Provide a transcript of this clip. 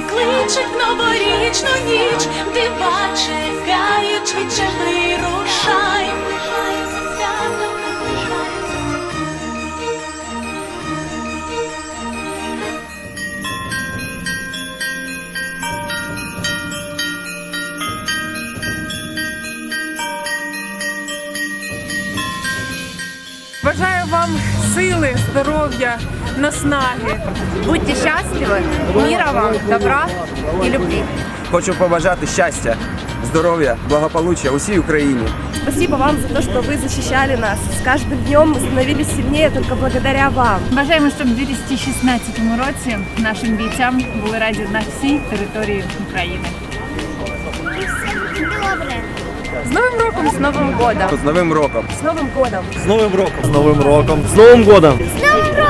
кличуть в новорічну ніч, дива чекають, швидше наближається. Бажаю вам сили, здоров'я, наснаги. Будьте счастливы, мира вам, добра и любви. Хочу побажати щастя, здоров'я, благополуччя усій Україні. Спасибо вам за то, что вы защищали нас. С каждым днем мы становились сильнее только благодаря вам. Бажаємо, щоб у 2016 році нашим бійцям були раді на всій території України. С Новым роком, с Новым годом. З Новим роком! С Новым годом. З Новим роком! З Новим роком! З Новим годом! Новым роком!